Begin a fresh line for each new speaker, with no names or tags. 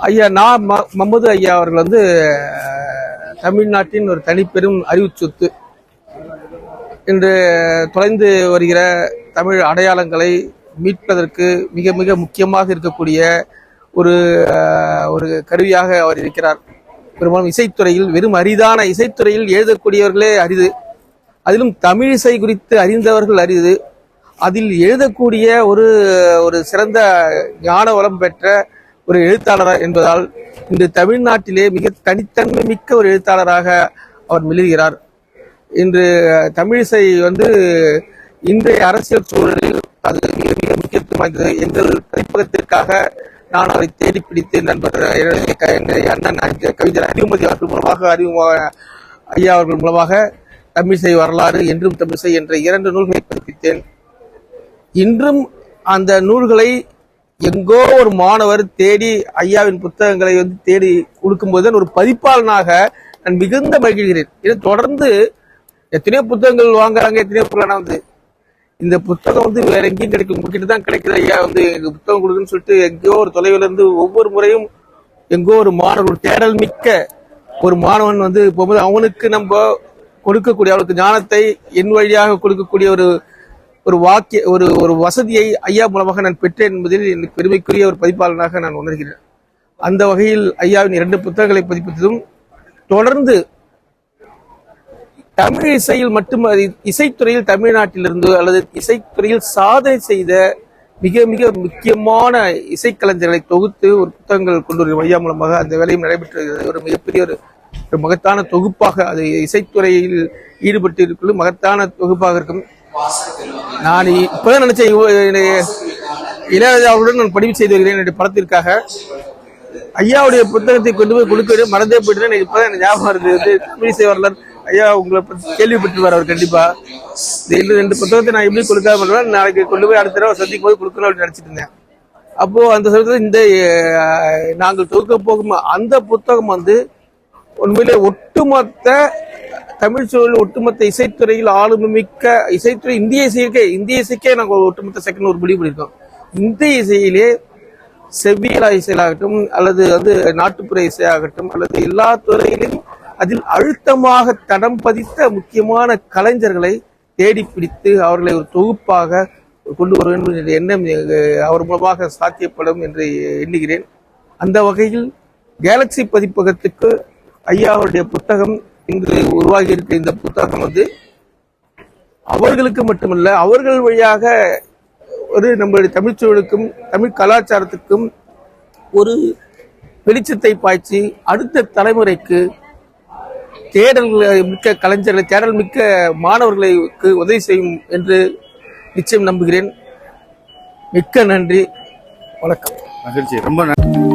ஐயா நான் ம- மம்மது ஐயா அவர்கள் வந்து தமிழ்நாட்டின் ஒரு தனிப்பெரும் அறிவு சொத்து. இன்று தொலைந்து வருகிற தமிழ் அடையாளங்களை மீட்பதற்கு மிக மிக முக்கியமாக இருக்கக்கூடிய ஒரு ஒரு கருவியாக அவர் இருக்கிறார். பெரும்பாலும் இசைத்துறையில் வெறும் அரிதான இசைத்துறையில் எழுதக்கூடியவர்களே அரிது. அதிலும் தமிழ் இசை குறித்து அறிந்தவர்கள் அரிது. அதில் எழுதக்கூடிய ஒரு ஒரு சிறந்த ஞான வளம் பெற்ற ஒரு எழுத்தாளர் என்பதால் இன்று தமிழ்நாட்டிலே மிக தனித்தன்மை மிக்க ஒரு எழுத்தாளராக அவர் மிளிர்கிறார். இன்று தமிழிசை வந்து இன்றைய அரசியல் சூழலில் அது மிக மிக முக்கியத்துவம் வாய்ந்தது எங்கள் பதிப்பகத்திற்காக நான் அதை தேடி பிடித்து நண்பர் அண்ணன் கவிஞர் அறிவுமதி அவர்கள் மூலமாக அறிமுக ஐயா அவர்கள் மூலமாக தமிழிசை வரலாறு என்றும் தமிழிசை என்ற இரண்டு நூல்களை பதிப்பித்தேன். இன்றும் அந்த நூல்களை எங்கோ ஒரு மாணவர் தேடி ஐயாவின் புத்தகங்களை வந்து தேடி கொடுக்கும்போது ஒரு பதிப்பாளனாக நான் மிகுந்த மகிழ்கிறேன். இதை தொடர்ந்து எத்தனையோ புத்தகங்கள் வாங்குறாங்க எத்தனையோ புத்தகம் வந்து. இந்த புத்தகம் வந்து வேற எங்கேயும் கிடைக்கும் உங்ககிட்ட தான் கிடைக்குது ஐயா வந்து எங்க புத்தகம் கொடுக்குன்னு சொல்லிட்டு எங்கேயோ ஒரு தொலைவில் இருந்து ஒவ்வொரு முறையும் எங்கோ ஒரு மாணவர் ஒரு தேடல் மிக்க ஒரு மாணவன் வந்து போகும்போது அவனுக்கு நம்ம கொடுக்கக்கூடிய அவனுக்கு ஞானத்தை என் வழியாக கொடுக்கக்கூடிய ஒரு ஒரு வாக்கிய ஒரு ஒரு வசதியை ஐயா மூலமாக நான் பெற்றேன் என்பதில் எனக்கு பெருமைக்குரிய ஒரு பதிப்பாளனாக நான் உணர்கிறேன். அந்த வகையில் ஐயாவின் இரண்டு புத்தகங்களை பதிப்பித்ததும் தொடர்ந்து தமிழ் இசையில் மட்டும் இசைத்துறையில் தமிழ்நாட்டிலிருந்து அல்லது இசைத்துறையில் சாதனை செய்த மிக மிக முக்கியமான இசைக்கலைஞர்களை தொகுத்து ஒரு புத்தகங்கள் கொண்டு வரும் ஐயா மூலமாக. அந்த வேலையும் நடைபெற்று ஒரு மிகப்பெரிய ஒரு ஒரு மகத்தான தொகுப்பாக அது இசைத்துறையில் ஈடுபட்டு இருக்கிற மகத்தான தொகுப்பாக இருக்கும். நான் இப்பதான் நினைச்சேன் இளையராஜா அவர்களுடன் நான் பதிவு செய்து வருகிறேன் என்னுடைய படத்திற்காக. ஐயாவுடைய புத்தகத்தை கொண்டு போய் கொடுக்க மறந்தே போயிட்டு இப்பதான் எனக்கு ஞாபகம் இருந்தது வந்து தமிழிசை வரலாறு. ஐயா உங்களை பத்தி கேள்விப்பட்டுருவார் அவர் கண்டிப்பா. இந்த ரெண்டு புத்தகத்தை நான் எப்படி கொடுக்காம நாளைக்கு கொண்டு போய் அடுத்த தடவை சந்திக்கும் போது கொடுக்கணும் அப்படின்னு நினைச்சிட்டு இருந்தேன். அப்போ அந்த சமயத்தில் இந்த நாங்கள் தொகுக்க போகும் அந்த புத்தகம் வந்து உண்மையிலே ஒட்டுமொத்த தமிழ் சூழல் ஒட்டுமொத்த இசைத்துறையில் ஆளுமிக்க இசைத்துறை இந்திய இசைக்கே இந்திய இசைக்கே நாங்கள் ஒட்டுமொத்த செகண்ட் ஒரு முடிவு பண்ணியிருக்கோம் இந்திய இசையிலே செவ்வியலா இசையாகட்டும் அல்லது வந்து நாட்டுப்புற இசையாகட்டும் அல்லது எல்லா துறையிலும் அதில் அழுத்தமாக தடம் பதித்த முக்கியமான கலைஞர்களை தேடி பிடித்து அவர்களை ஒரு தொகுப்பாக கொண்டு வர வேண்டும் என்ற எண்ணம் அவர் மூலமாக சாத்தியப்படும் என்று எண்ணுகிறேன். அந்த வகையில் கேலக்சி பதிப்பகத்துக்கு ஐயா அவருடைய புத்தகம் இன்று உருவாகி இருக்க இந்த புத்தகம் வந்து அவர்களுக்கு மட்டுமல்ல அவர்கள் வழியாக ஒரு நம்மளுடைய தமிழ்ச்சூழலுக்கும் தமிழ் கலாச்சாரத்துக்கும் ஒரு வெளிச்சத்தை பாய்ச்சி அடுத்த தலைமுறைக்கு தேடல் மிக்க கலைஞர்களை தேடல் மிக்க மாணவர்களுக்கு உதவி செய்யும் என்று நிச்சயம் நம்புகிறேன். மிக்க நன்றி. வணக்கம்.
மகிழ்ச்சி. ரொம்ப நன்றி.